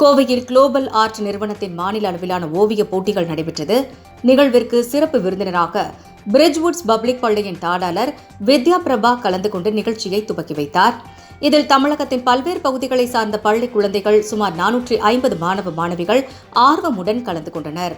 கோவையில் global art நிறுவனத்தின் மாநில அளவிலான ஓவியப் போட்டிகள் நடைபெற்றது. நிகழ்விற்கு சிறப்பு விருந்தினராக பிரிட்ஜ்வுட்ஸ் பப்ளிக் பள்ளியின் தாடாளர் வித்யா பிரபா கலந்து கொண்டு நிகழ்ச்சியை துவக்கி வைத்தார். இதில் தமிழகத்தின் பல்வேறு பகுதிகளை சார்ந்த பள்ளி குழந்தைகள் சுமார் நானூற்றி ஐம்பது மாணவ மாணவிகள் ஆர்வமுடன் கலந்து கொண்டனர்.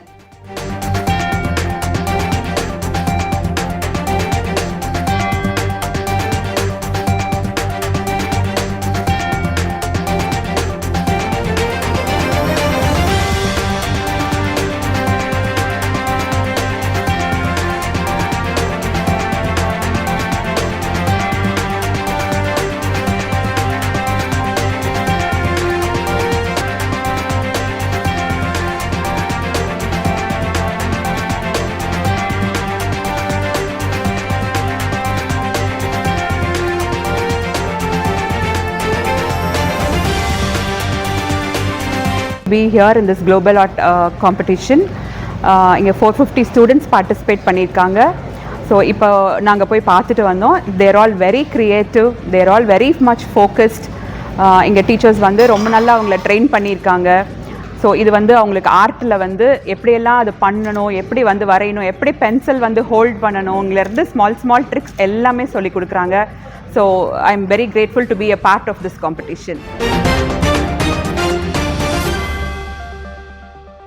Be here in this global art uh, competition. இங்கே ஃபோர் ஃபிஃப்டி ஸ்டூடெண்ட்ஸ் பார்ட்டிசிபேட் பண்ணியிருக்காங்க. ஸோ இப்போ நாங்கள் போய் பார்த்துட்டு வந்தோம். They're all very creative they're all very much focused இங்கே டீச்சர்ஸ் வந்து ரொம்ப நல்லா அவங்கள ட்ரெயின் பண்ணியிருக்காங்க. ஸோ இது வந்து அவங்களுக்கு ஆர்ட்டில் வந்து எப்படியெல்லாம் அது பண்ணணும் எப்படி வந்து வரையணும் எப்படி பென்சில் வந்து ஹோல்ட் பண்ணணுங்கிலேருந்து ஸ்மால் ஸ்மால் ட்ரிக்ஸ் எல்லாமே சொல்லி கொடுக்குறாங்க. So I am very grateful to be a part of this competition